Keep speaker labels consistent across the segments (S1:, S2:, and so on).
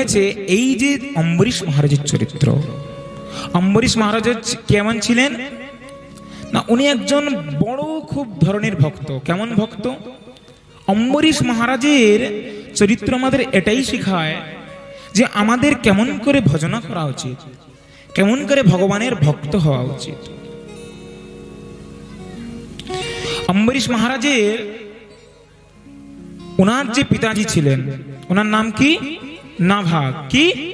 S1: হয়েছে এই যে অম্বরীশ মহারাজের চরিত্র। অম্বরীশ মহারাজ কেমন ছিলেন? না, উনি একজন বড় খুব ধরনের ভক্ত। কেমন ভক্ত? অম্বরীশ মহারাজের চরিত্র আমাদের এটাই শেখায় যে আমাদের কেমন করে ভজনা করা উচিত, কেমন করে ভগবানের ভক্ত হওয়া উচিত। অম্বরীশ মহারাজের ওনার যে পিতাজি ছিলেন, ওনার নাম কি? নাভাগ। কি?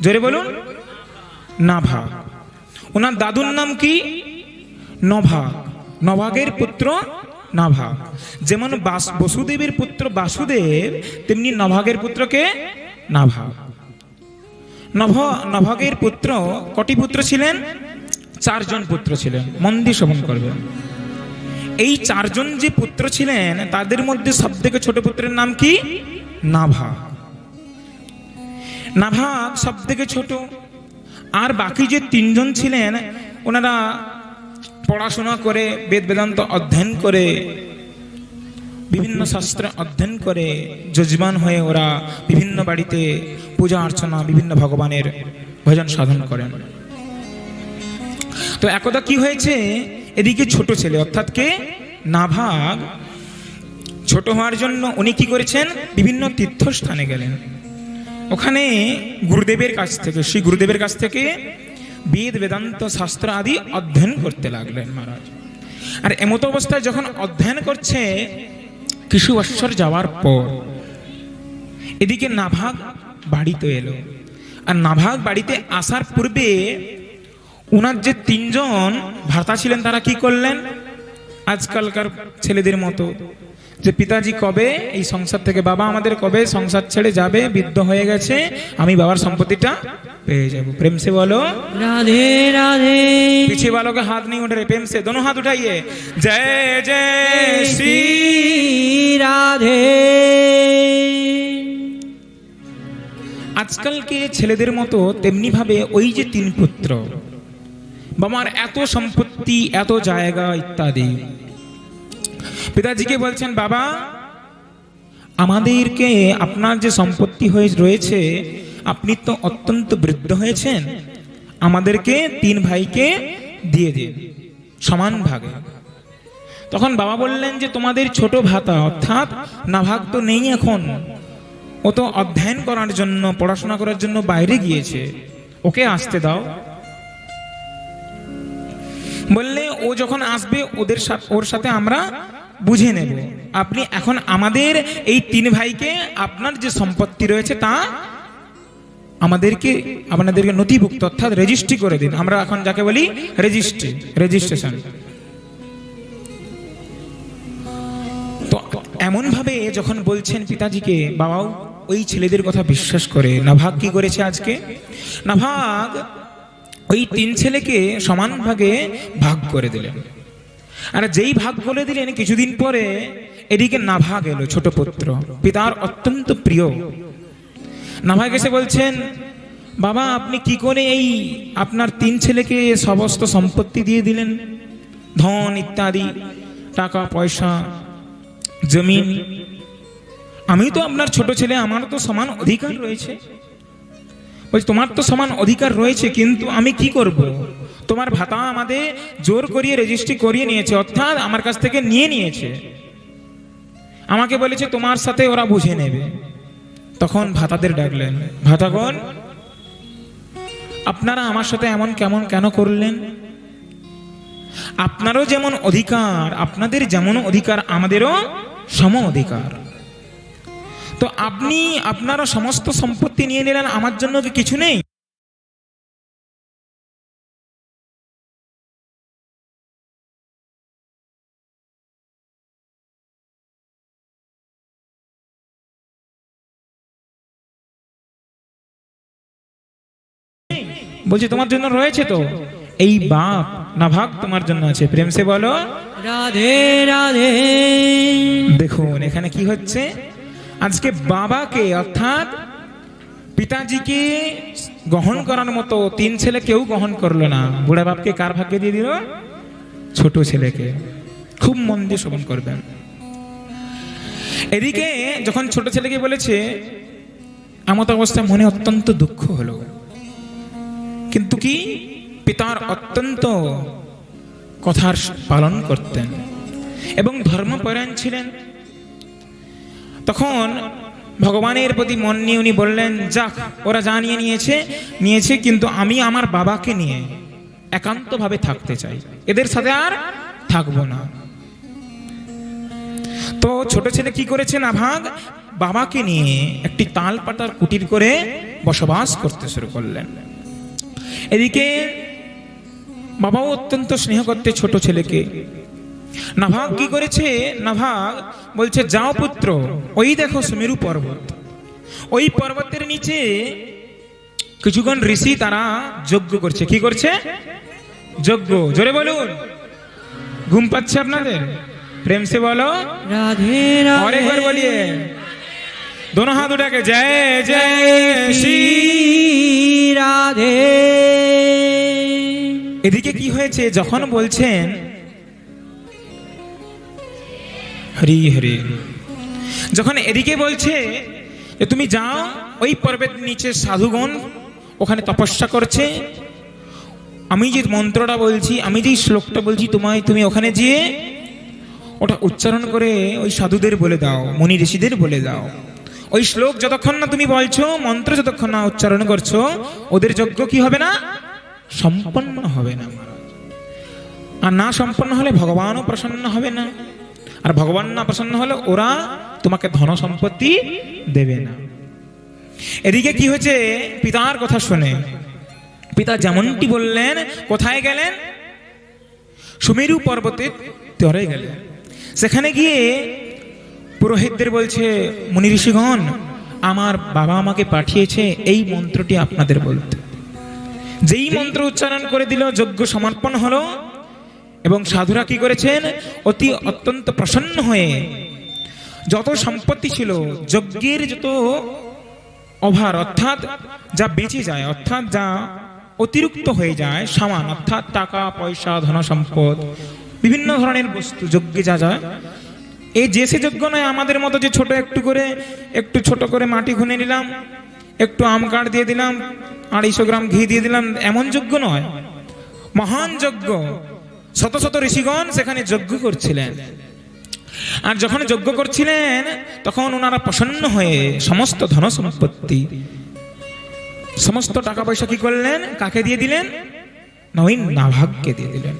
S1: জোরে বলুন। নাভাগ। ওনার দাদুর নাম কি? নভাগ। নভাগের পুত্র নাভাগ। যেমন বাস- বসুদেবের পুত্র বাসুদেব, তেমনি নভাগের পুত্রকে নাভাগ। নভ নভাগের পুত্র কটি পুত্র ছিলেন? চারজন পুত্র ছিলেন। মন্দির শ্রবণ করবেন। এই চারজন যে পুত্র ছিলেন, তাদের মধ্যে সব থেকে ছোট পুত্রের নাম কি? নাভাগ। নাভাগ সব থেকে ছোট। আর বাকি যে তিনজন ছিলেন, ওনারা পড়াশোনা করে বেদ বেদান্ত অধ্যয়ন করে, বিভিন্ন শাস্ত্র অধ্যয়ন করে, যজমান হয়ে ওরা বিভিন্ন বাড়িতে পূজা অর্চনা, বিভিন্ন ভগবানের ভজন সাধন করেন। তো একদা কি হয়েছে? এদিকে ছোট ছেলে, অর্থাৎ কে? নাভাগ ছোট হওয়ার জন্য উনি কি করেছেন? বিভিন্ন তীর্থস্থানে গেলেন। ওখানে গুরুদেবের কাছ থেকে, শ্রী গুরুদেবের কাছ থেকে বেদ, বেদান্ত, শাস্ত্র আদি অধ্যয়ন করতে লাগলেন মহারাজ। আর এমতো অবস্থায় যখন অধ্যয়ন করছে, কিছু বৎসর যাওয়ার পর এদিকে নাভাগ বাড়িতে এলো। আর নাভাগ বাড়িতে আসার পূর্বে ওনার যে তিনজন ভ্রাতা ছিলেন, তারা কি করলেন? আজকালকার ছেলেদের মতো যে পিতাজি কবে এই সংসার থেকে বাবা আমাদের কবে সংসার ছেড়ে যাবে বৃদ্ধ হয়ে গেছে আমি বাবার সম্পত্তিটা পেয়ে যাব প্রেম সে বলো
S2: राधे राधे
S1: पीछे वालों के हाथ नहीं उठ रहे प्रेम से दोनों हाथ उठाइए जय जय श्री
S2: श्री राधे
S1: আজকালকে ছেলেদের মতো তেমনি ভাবে ওই যে তিন পুত্র বাবার এত সম্পত্তি এত জায়গা ইত্যাদি পিতাজিকে বলছেন, বাবা, আমাদেরকে আপনার যে সম্পত্তি রয়েছে, আপনি তো অত্যন্ত বৃদ্ধ হয়েছেন। আমাদেরকে তিন ভাইকে দিয়ে দিন, সমান ভাগে। তখন বাবা বললেন যে, তোমাদের ছোট ভাতা, অর্থাৎ নাভাগ তো নেই এখন। ও তো অধ্যয়ন করার জন্য, পড়াশোনা করার জন্য বাইরে গিয়েছে। ওকে আসতে দাও। বললে ও যখন আসবে, ওদের সাথে ওর সাথে আমরা বুঝে নেব। আপনি এখন আমাদের এই তিন ভাইকে, আপনার যে সম্পত্তি রয়েছে তা আমাদেরকে, আপনাদেরকে নথিভুক্ত অর্থাৎ রেজিস্ট্রি করে দিন। আমরা এখন যাকে বলি রেজিস্ট্রি রেজিস্ট্রেশন তো এমন ভাবে যখন বলছেন পিতাজিকে, বাবাও, ওই ছেলেদের কথা বিশ্বাস করে। নাভাগ কি করেছে আজকে? নাভাগ ওই তিন ছেলেকে সমান ভাগে ভাগ করে দিলেন। আর যেই ভাগ বলে দিলেন, কিছুদিন পরে এদিকে নাভাগ এলো ছোট পুত্র, পিতার অত্যন্ত প্রিয়। নাভাগ এসে বলছেন, বাবা, আপনি কি করে এই আপনার তিন ছেলেকে সমস্ত সম্পত্তি দিয়ে দিলেন? ধন ইত্যাদি, টাকা, পয়সা, জমিন। আমি তো আপনার ছোট ছেলে আমার তো সমান অধিকার রয়েছে। বলছি, তোমার তো সমান অধিকার রয়েছে, কিন্তু আমি কি করব। তোমার ভাতা আমাদের জোর করিয়ে রেজিস্ট্রি করিয়ে নিয়েছে, অর্থাৎ আমার কাছ থেকে নিয়ে নিয়েছে। আমাকে বলেছে, তোমার সাথে ওরা বুঝে নেবে। তখন ভাতাদের ডাকলেন, ভাতাগণ, আপনারা আমার সাথে এমন কেমন কেন করলেন? আপনারও যেমন অধিকার, আপনাদের যেমন অধিকার, আমাদেরও সম অধিকার। তো আপনি আপনারা সমস্ত সম্পত্তি নিয়ে নিলেন আমার জন্য কি কিছু নেই? বলছি তোমার জন্য রয়েছে তো? এই বাপ না ভাগ তোমার জন্য আছে। প্রেম সে বলো।
S2: রাধে রাধে।
S1: দেখুন এখানে কি হচ্ছে? আজকে বাবাকে, অর্থাৎ পিতাজিকে গ্রহণ করার মতো তিন ছেলে কেউ গ্রহণ করল না। বুড়া বাপকে কার ভাগ্যে দিয়ে দিল? ছোট ছেলেকে। খুব মন দিয়ে শ্রবণ করবেন। এদিকে যখন ছোট ছেলেকে বলেছে এমত অবস্থায় মনে অত্যন্ত দুঃখ হলো। কিন্তু কি? পিতার অত্যন্ত কথার পালন করতেন। এবং ধর্মপরায়ণ ছিলেন। তখন ভগবানের প্রতি মন নিয়ে উনি বললেন, যাক, ওরা যা নিয়ে নিয়েছে নিয়েছে, কিন্তু আমি আমার বাবাকে নিয়ে একান্তভাবে থাকতে চাই। এদের সাথে আর থাকব না। তো ছোট ছেলে কি করেছে না ভাগ? বাবাকে নিয়ে একটি তাল পাতার কুটির করে বসবাস করতে শুরু করলেন। এদিকে বাবাও অত্যন্ত স্নেহ করতে ছোট ছেলেকে নাভাগ কি করেছে? নাভাগ বলছে যাও পুত্র ওই দেখো সুমেরু পর্বত। ওই পর্বতের নিচে কিছুক্ষণ ঋষি তারা যজ্ঞ করছে। কি করছে? যজ্ঞ। জোরে বলুন। ঘুম পাচ্ছে আপনাদের? প্রেম সে বলো। অনেকবার বলিয়ে। দোনো হাত উঠাকে জয় জয়
S2: শ্রী রাধে।
S1: এদিকে কি হয়েছে? যখন বলছেন হরি হরি। যখন এদিকে বলছে যে, তুমি যাও, ওই পর্বত নিচে সাধুগণ ওখানে তপস্যা করছে। আমি যে মন্ত্রটা বলছি, আমি যে শ্লোকটা বলছি, তোমায় তুমি ওখানে যেয়ে ওটা উচ্চারণ করে ওই সাধুদের বলে দাও, মুনি ঋষিদের বলে দাও। ওই শ্লোক যতক্ষণ না তুমি বলছো, মন্ত্র যতক্ষণ না উচ্চারণ করছ, ওদের যজ্ঞ কি হবে না? সম্পন্ন হবে না আর না সম্পন্ন হলে ভগবানও প্রসন্ন হবে না। আর ভগবান না প্রসন্ন হলে ওরা তোমাকে ধন সম্পত্তি দেবে না। এদিকে কি হয়েছে? পিতার কথা শুনে। পিতা যেমনটি বললেন, কোথায় গেলেন? সুমেরু পর্বতে তরে গেলেন। সেখানে গিয়ে পুরোহিতদের বলছে, মুনি ঋষিগণ, আমার বাবা আমাকে পাঠিয়েছে এই মন্ত্রটি আপনাদের বলতে। যেই মন্ত্র উচ্চারণ করে দিল, যজ্ঞ সমর্পণ হলো। এবং সাধুরা কি করেছেন? অতি অত্যন্ত প্রসন্ন হয়ে যত সম্পত্তি ছিল, যজ্ঞের যত অভার, অর্থাৎ যা বেঁচে যায়, অর্থাৎ যা অতিরিক্ত হয়ে যায়, সামান, অর্থাৎ টাকা, পয়সা, ধন, সম্পদ, বিভিন্ন ধরনের বস্তু, যজ্ঞে যা যায়, এই যে সে যজ্ঞ নয়, আমাদের মতো যে ছোট একটু করে, একটু ছোট করে মাটি খুনে নিলাম, একটু আম কাঠ দিয়ে দিলাম, আড়াইশো গ্রাম ঘি দিয়ে দিলাম, এমন যজ্ঞ নয়। মহান যজ্ঞ। শত শত ঋষিগণ সেখানে যজ্ঞ করছিলেন। আর যখন যজ্ঞ করছিলেন, তখন ওনারা প্রসন্ন হয়ে সমস্ত ধন সম্পত্তি সমস্ত টাকা পয়সা কি করলেন? কাকে দিয়ে দিলেন? না ওই নাভাগকে দিয়ে দিলেন।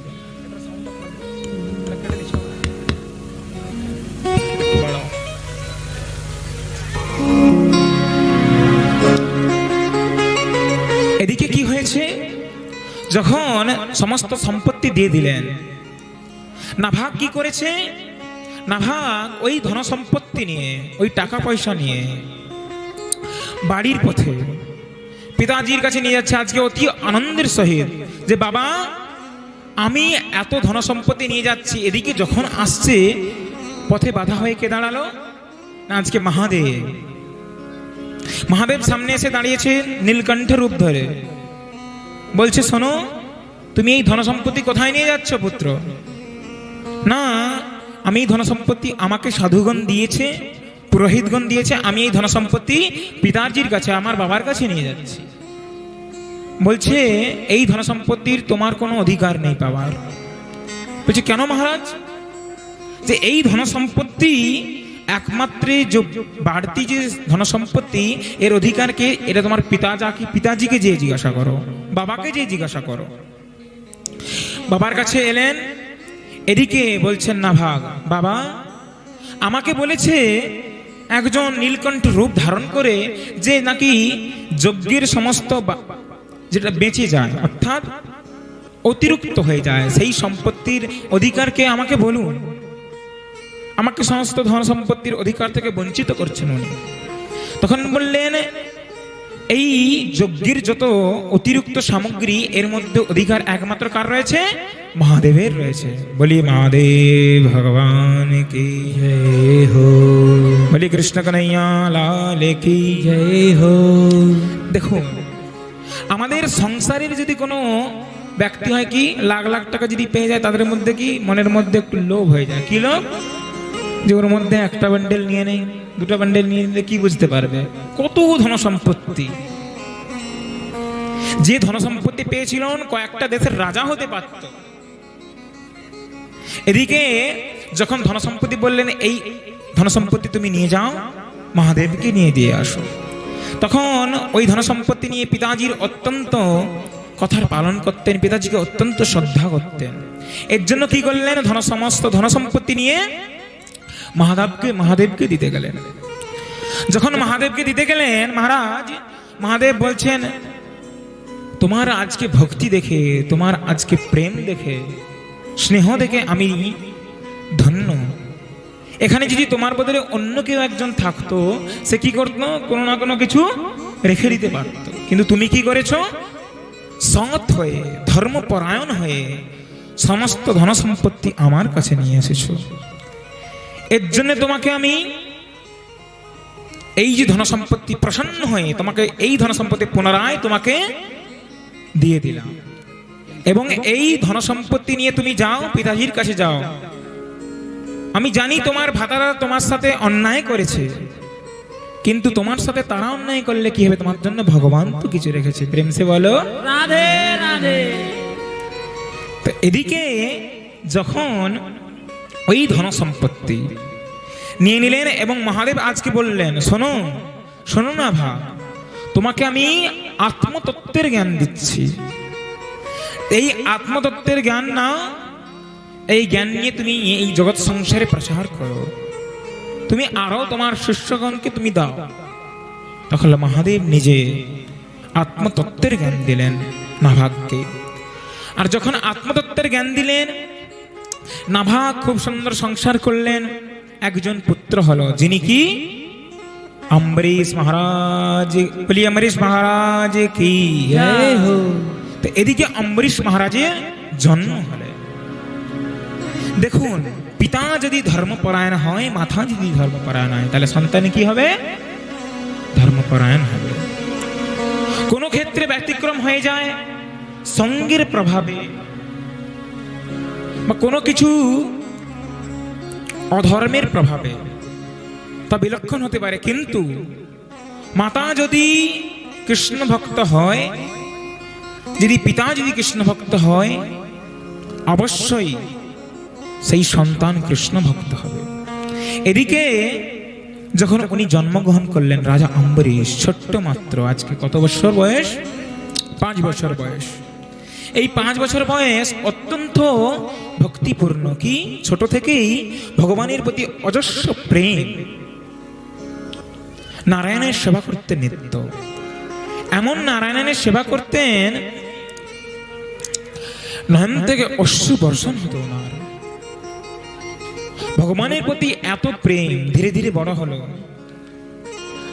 S1: এদিকে কি হয়েছে? যখন সমস্ত সম্পত্তি দিয়ে দিলেন। নাভাগ কি করেছে? নাভাগ ওই ধন সম্পত্তি নিয়ে, ওই টাকা পয়সা নিয়ে বাড়ির পথে পিতাজির কাছে নিয়ে যাচ্ছে আজকে অতি আনন্দের সহিত যে, বাবা, আমি এত ধন সম্পত্তি নিয়ে যাচ্ছি, এদিকে যখন আসছে, পথে বাধা হয়ে কে দাঁড়াল? না আজকে মহাদেব। মহাদেব সামনে এসে দাঁড়িয়েছে নীলকণ্ঠ রূপ ধরে। বলছে, শোনো তুমি এই ধন সম্পত্তি কোথায় নিয়ে যাচ্ছ, পুত্র? না, আমি এই ধন সম্পত্তি আমাকে সাধুগণ দিয়েছে, পুরোহিতগণ দিয়েছে, আমি এই ধন সম্পত্তি পিতাজির কাছে, আমার বাবার কাছে নিয়ে যাচ্ছি। বলছে, এই ধন সম্পত্তির তোমার কোনো অধিকার নেই পাওয়ার বলছে, কেন মহারাজ? যে এই ধন সম্পত্তি একমাত্র যে বাড়তি যে ধন সম্পত্তি এর অধিকারকে, এটা তোমার পিতা যা কি পিতাজিকে যে জিজ্ঞাসা করো, বাবাকে যে জিজ্ঞাসা করো? বাবার কাছে এলেন, এদিকে বলছেন, না ভাগ, বাবা, আমাকে বলেছে একজন নীলকণ্ঠ রূপ ধারণ করে যে নাকি যজ্ঞের সমস্ত যেটা বেঁচে যায়, অর্থাৎ অতিরিক্ত হয়ে যায়, সেই সম্পত্তির অধিকারকে আমাকে বলুন। আমাকে সমস্ত ধন সম্পত্তির অধিকার থেকে বঞ্চিত করছেন উনি। তখন বললেন এই যজ্ঞের যত অতিরিক্ত সামগ্রী, এর মধ্যে অধিকার একমাত্র কার রয়েছে? মহাদেবের রয়েছে। বলি, মহাদেব, ভগবান, কি
S2: হো?
S1: বলি, কৃষ্ণ কানাইয়া লাল, কি
S2: দেখো হো?
S1: দেখুন, আমাদের সংসারের যদি কোনো ব্যক্তি হয় কি, লাখ লাখ টাকা যদি পেয়ে যায়, তাদের মধ্যে কি মনের মধ্যে একটু লোভ হয়ে যায়? কি লোভ? যে ওর মধ্যে একটা ব্যান্ডেল নিয়ে নেই। দুটো বান্ডেল নিয়ে নিলে কি বুঝতে পারবে? কত ধন সম্পত্তি যে ধন সম্পত্তি পেয়েছিলেন, কয়েকটা দেশের রাজা হতে পারত। এদিকে যখন ধন সম্পত্তি বললেন, এই ধন সম্পত্তি তুমি নিয়ে যাও, মহাদেবকে নিয়ে দিয়ে আসো। তখন ওই ধন সম্পত্তি নিয়ে পিতাজির অত্যন্ত কথার পালন করতেন, পিতাজিকে অত্যন্ত শ্রদ্ধা করতেন। এর জন্য কি করলেন? ধন সমস্ত ধন সম্পত্তি নিয়ে মহাদেবকে মহাদেবকে দিতে গেলেন। যখন মহাদেবকে দিতে গেলেন, মহারাজ, মহাদেব বলছেন, তোমার আজকে ভক্তি দেখে, তোমার আজকে প্রেম দেখে, স্নেহ দেখে আমি ধন্য। এখানে যদি তোমার বদলে অন্য কেউ একজন থাকতো, সে কি করতো? কোনো না কোনো কিছু রেখে দিতে পারতো। কিন্তু তুমি কি করেছ? সৎ হয়ে, ধর্মপরায়ণ হয়ে, সমস্ত ধন সম্পত্তি আমার কাছে নিয়ে এসেছ। এর জন্য তোমাকে আমি এই যে ধন সম্পত্তি প্রসন্ন হয়ে তোমাকে এই ধন সম্পত্তি পুনরায় তোমাকে দিয়ে দিলাম। এবং এই ধন সম্পত্তি নিয়ে তুমি যাও পিতাজির কাছে যাও। আমি জানি তোমার ভাতারা তোমার সাথে অন্যায় করেছে কিন্তু তোমার সাথে তারা অন্যায় করলে কি হবে? তোমার জন্য ভগবান তো কিছু রেখেছে। প্রেম সে বলো।
S2: রাধে রাধে।
S1: তো এদিকে যখন ওই ধন সম্পত্তি। নিয়ে নিলেন এবং মহাদেব আজকে বললেন, শোনো শোনো না ভা, তোমাকে আমি আত্মতত্ত্বের জ্ঞান দিচ্ছি। এই আত্মতত্ত্বের জ্ঞান না, এই জ্ঞান নিয়ে তুমি এই জগৎ সংসারে প্রচার করো। তুমি আরও তোমার শিষ্যগণকে তুমি দাও। তখন মহাদেব নিজে আত্মতত্ত্বের জ্ঞান দিলেন নাভাগকে আর যখন আত্মতত্ত্বের জ্ঞান দিলেন নাভা খুব সুন্দর সংসার করলেন। একজন পুত্র হলো যিনি কি? অম্বরীশ মহারাজ বলি অম্বরীশ মহারাজ কি? তো এদিকে অম্বরীশ মহারাজের জন্ম হলে। দেখুন পিতা যদি ধর্মপরায়ণ হয় মাথা যদি ধর্মপরায়ণ হয় তাহলে সন্তান কি হবে? ধর্মপরায়ণ হবে। কোনো ক্ষেত্রে ব্যতিক্রম হয়ে যায় সঙ্গের প্রভাবে বা কোনো কিছু অধর্মের প্রভাবে তা বিলক্ষণ হতে পারে। কিন্তু মাতা যদি কৃষ্ণ ভক্ত হয়, যদি পিতা যদি কৃষ্ণ ভক্ত হয়, অবশ্যই সেই সন্তান কৃষ্ণ ভক্ত হবে। এদিকে যখন উনি জন্মগ্রহণ করলেন, রাজা অম্বরীশ, ছোট্ট মাত্র, আজকে কত বছর বয়স? পাঁচ বছর বয়স। এই পাঁচ বছর বয়স অত্যন্ত ভক্তিপূর্ণ কি? ছোট থেকেই ভগবানের প্রতি অজস্র প্রেম। নারায়ণের সেবা করতেন নিত্য। এমন নারায়ণের সেবা করতেন, নয়ন থেকে অশ্রু বর্ষণ হতো ওনার। ভগবানের প্রতি এত প্রেম, ধীরে ধীরে বড় হলো।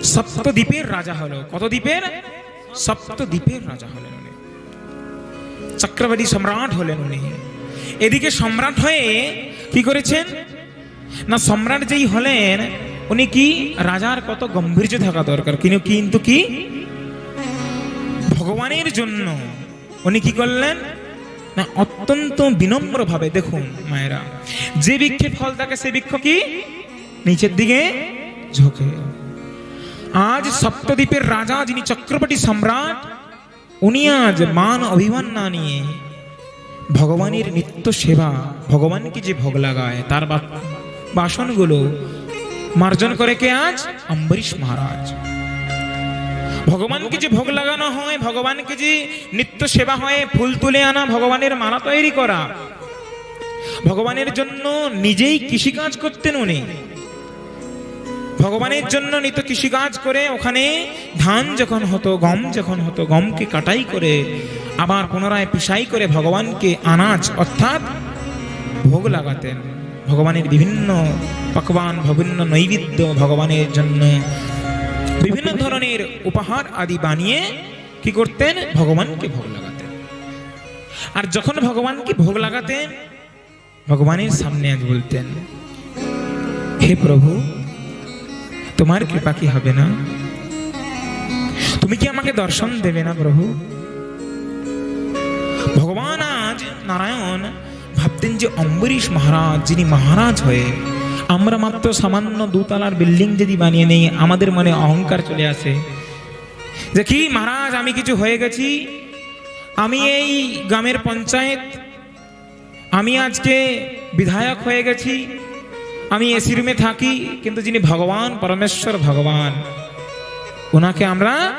S1: সপ্তদ্বীপের রাজা হলো। কত দ্বীপের? সপ্তদ্বীপের রাজা হলেন উনি। চক্রবর্তী সম্রাট হলেন উনি। এদিকে সম্রাট হয়ে কি করেছেন? না, সম্রাট যেই হলেন, উনি কি রাজার কত গম্ভীর্য থাকা দরকার? কিন্তু কিন্তু কি? ভগবানের জন্য। উনি কি করলেন? না, অত্যন্ত বিনম্র ভাবে দেখুন মায়েরা, যে বৃক্ষে ফল থাকে, সে বৃক্ষ কি? নিচের দিকে ঝোঁকে। আজ সপ্তদ্বীপের রাজা, যিনি চক্রবর্তী সম্রাট, উনি আজ মান অভিমান না নিয়ে ভগবানের নিত্য সেবা, ভগবানকে যে ভোগ লাগায়, তার বাসনগুলো মার্জন করে কে আজ? অম্বরীশ মহারাজ। ভগবানকে যে ভোগ লাগানো হয়, ভগবানকে যে নিত্য সেবা হয়, ফুল তুলে আনা, ভগবানের মালা তৈরি করা, ভগবানের জন্য নিজেই কৃষিকাজ করতেন উনি। ভগবানের জন্য নিত্য কৃষিকাজ করে, ওখানে ধান যখন হতো, গম যখন হতো, গমকে কাটাই করে, আবার পুনরায় পিসাই করে ভগবানকে আনাজ, অর্থাৎ ভোগ লাগাতেন। ভগবানের বিভিন্ন পকবান, বিভিন্ন নৈবেদ্য ভগবানের জন্য বিভিন্ন ধরনের উপহার আদি বানিয়ে কি করতেন? ভগবানকে ভোগ লাগাতেন। আর যখন ভগবানকে ভোগ লাগাতেন, ভগবানের সামনে আজ বলতেন, হে প্রভু তোমার কৃপা কি হবে না? তুমি কি আমাকে দর্শন দেবে না প্রভু? ভগবান আজ নারায়ণ ভাবতেন যে অম্বরীশ মহারাজ, যিনি মহারাজ হয়ে আমরা মাত্র সামান্য দুতলার বিল্ডিং যদি বানিয়ে নেই, আমাদের মনে অহংকার চলে আসে। যে কি মহারাজ, আমি কিছু হয়ে গেছি? আমি এই গ্রামের পঞ্চায়েত, আমি আজকে বিধায়ক হয়ে গেছি। আমি এসি রুমে থাকি কিন্তু যিনি ভগবান পরমেশ্বর ভগবান ওনাকে আমরা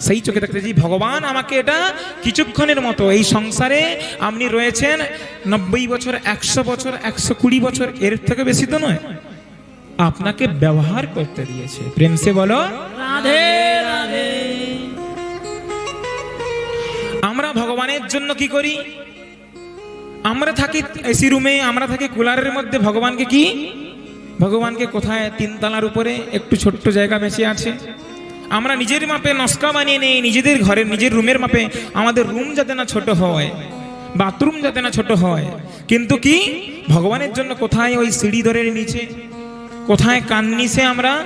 S1: সেই চোখে দেখতে দেখতেছি ভগবান আমাকে এটা কিছুক্ষণের মতো এই সংসারে আপনি রয়েছেন নব্বই বছর একশো বছর একশো কুড়ি বছর এর থেকে বেশি তো নয়। আপনাকে ব্যবহার করতে দিয়েছে। প্রেম সে বলো আমরা ভগবানের জন্য কি করি? আমরা থাকি এসি রুমে আমরা থাকি কুলারের মধ্যে ভগবানকে কি ভগবানকে কোথায় তিনতলার উপরে একটু ছোট্ট জায়গা বেঁচে আছে? আমরা নিজের মাপে নস্কা বানিয়ে নেই, নিজেদের ঘরের, নিজের রুমের মাপে আমাদের রুম যাতে না ছোট হয়, বাথরুম যাতে না ছোট হয়। কিন্তু কি? ভগবানের জন্য কোথায় ওই সিঁড়ি দরের নিচে? কোথায় কান্নিসে আমরা?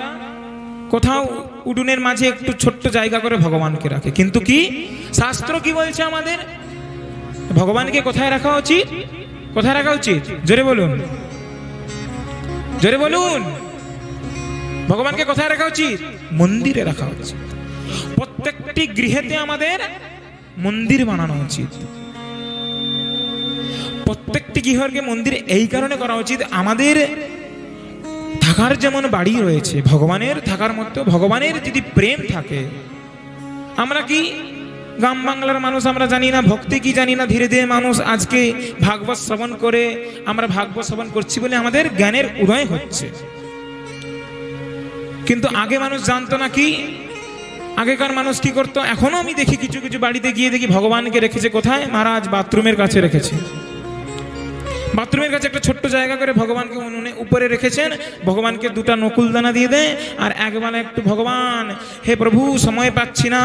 S1: কোথাও উডুনের মাঝে একটু ছোট্ট জায়গা করে ভগবানকে রাখে। কিন্তু কি? শাস্ত্র কি বলছে আমাদের? ভগবানকে কোথায় রাখা উচিত? কোথায় রাখা উচিত? জোরে বলুন। জোরে বলুন। ভগবানকে কোথায় রাখা উচিত? মন্দিরে রাখা উচিত। প্রত্যেকটি গৃহেতে আমাদের মন্দির বানানো উচিত। প্রত্যেকটি গৃহকে মন্দির এই কারণে করা উচিত, আমাদের থাকার যেমন বাড়ি রয়েছে, ভগবানের থাকার মতো, ভগবানের যদি প্রেম থাকে, আমরা কি গ্রাম বাংলার মানুষ আমরা জানি না, ভক্তি কি জানি না, ধীরে ধীরে মানুষ আজকে ভাগবত শ্রবণ করে আমরা ভাগবত শ্রবণ করছি বলে আমাদের জ্ঞানের উদয় হচ্ছে। কিন্তু আগে মানুষ জানতো না কি, আগেকার মানুষ কি করতো? এখনও আমি দেখি কিছু কিছু বাড়িতে গিয়ে দেখি ভগবানকে রেখেছে কোথায়? মহারাজ বাথরুমের কাছে রেখেছে। বাথরুমের কাছে একটা ছোট্ট জায়গা করে ভগবানকে উনুনে উপরে রেখেছেন, ভগবানকে দুটা নকুল দানা দিয়ে দেয়, আর একবেলা একটু, ভগবান, হে প্রভু, সময় পাচ্ছি না।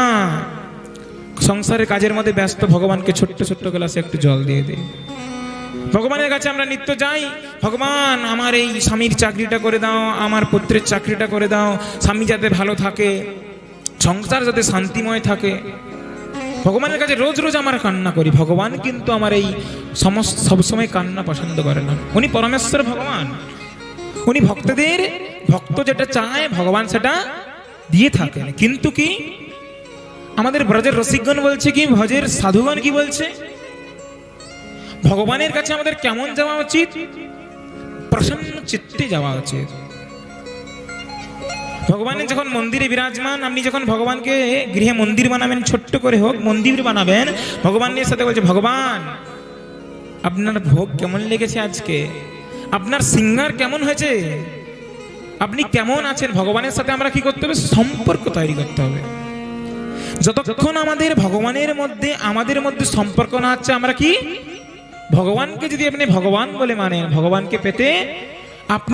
S1: সংসারের কাজের মধ্যে ব্যস্ত, ভগবানকে ছোট্ট ছোট্ট গ্লাসে একটু জল দিয়ে দেয় ভগবানের কাছে আমরা নিত্য যাই। ভগবান, আমার এই স্বামীর চাকরিটা করে দাও, আমার পুত্রের চাকরিটা করে দাও, স্বামী যাতে ভালো থাকে, সংসার যাতে শান্তিময় থাকে। ভগবানের কাছে রোজ রোজ আমার কান্না করি। ভগবান কিন্তু আমার এই সমস্ত, সবসময় কান্না পছন্দ করে না। উনি পরমেশ্বর ভগবান। উনি ভক্তদের, ভক্ত যেটা চায়, ভগবান সেটা দিয়ে থাকেন। কিন্তু কি? আমাদের ব্রজের রসিকগণ বলছে কি, ভজের সাধুগণ কি বলছে? ভগবানের কাছে আমাদের কেমন যাওয়া উচিত? প্রসন্ন চিত্তে যাওয়া উচিত। ভগবানের যখন মন্দিরে বিরাজমান, আপনি যখন ভগবানকে গৃহে মন্দির বানাবেন, ছোট্ট করে হোক, মন্দির বানাবেন ভগবানের সাথে বলছে, ভগবান, আপনার ভোগ কেমন লেগেছে আজকে? আপনার সিঙ্গার কেমন হয়েছে? আপনি কেমন আছেন? ভগবানের সাথে আমরা কি করতে হবে? সম্পর্ক তৈরি করতে হবে। যতক্ষণ আমাদের ভগবানের মধ্যে, আমাদের মধ্যে সম্পর্ক না হচ্ছে আমরা কি? ভগবানকে যদি আপনি ভগবান বলে মানেন, ভগবানকে পেতে, আপনি